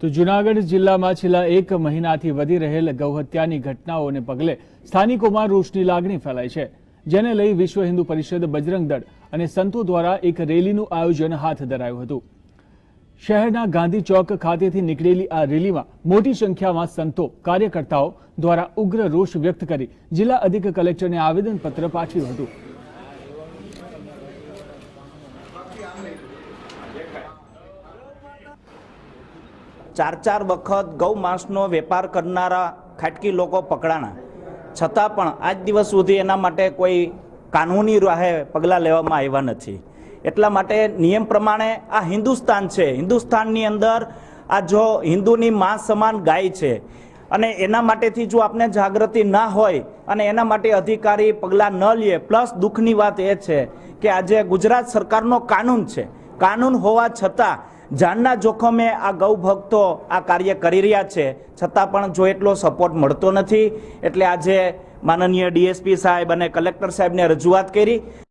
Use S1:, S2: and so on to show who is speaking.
S1: તો જુનાગઢ જિલ્લામાં છેલ્લા એક મહિનાથી વધી રહેલ ગૌહત્યાની ઘટનાઓને પગલે સ્થાનિકોમાં રોષની લાગણી ફેલાઈ છે, જેને લઈ વિશ્વ હિન્દુ પરિષદ બજરંગ દળ અને સંતો દ્વારા એક રેલીનું આયોજન હાથ ધરાયું હતું. શહેરના ગાંધી ચોક ખાતેથી નીકળેલી આ રેલીમાં મોટી સંખ્યામાં સંતો, કાર્યકર્તાઓ દ્વારા ઉગ્ર રોષ વ્યક્ત કરી જિલ્લા અધિક કલેક્ટરને આવેદનપત્ર પાઠવ્યું હતું.
S2: ચાર ચાર વખત ગૌ માંસનો વેપાર કરનારા ખાટકી લોકો પકડાણા. છતાં પણ આજ દિવસ સુધી એના માટે કોઈ કાનૂની રાહે પગલાં લેવામાં આવ્યા નથી. એટલા માટે નિયમ પ્રમાણે આ હિન્દુસ્તાન છે. હિન્દુસ્તાનની અંદર આ જો હિન્દુની માં સમાન ગાય છે અને એના માટેથી જો આપણે જાગૃતિ ના હોય અને એના માટે અધિકારી પગલાં ન લે, પ્લસ દુઃખની વાત એ છે કે આજે ગુજરાત સરકારનો કાનૂન છે. કાનૂન હોવા છતાં જાનના જોખમે આ ગૌ ભક્તો આ કાર્ય કરી રહ્યા છે. છતાં પણ જો એટલો સપોર્ટ મળતો નથી, એટલે આજે માનનીય ડીએસપી સાહેબ અને કલેક્ટર સાહેબને રજૂઆત કરી.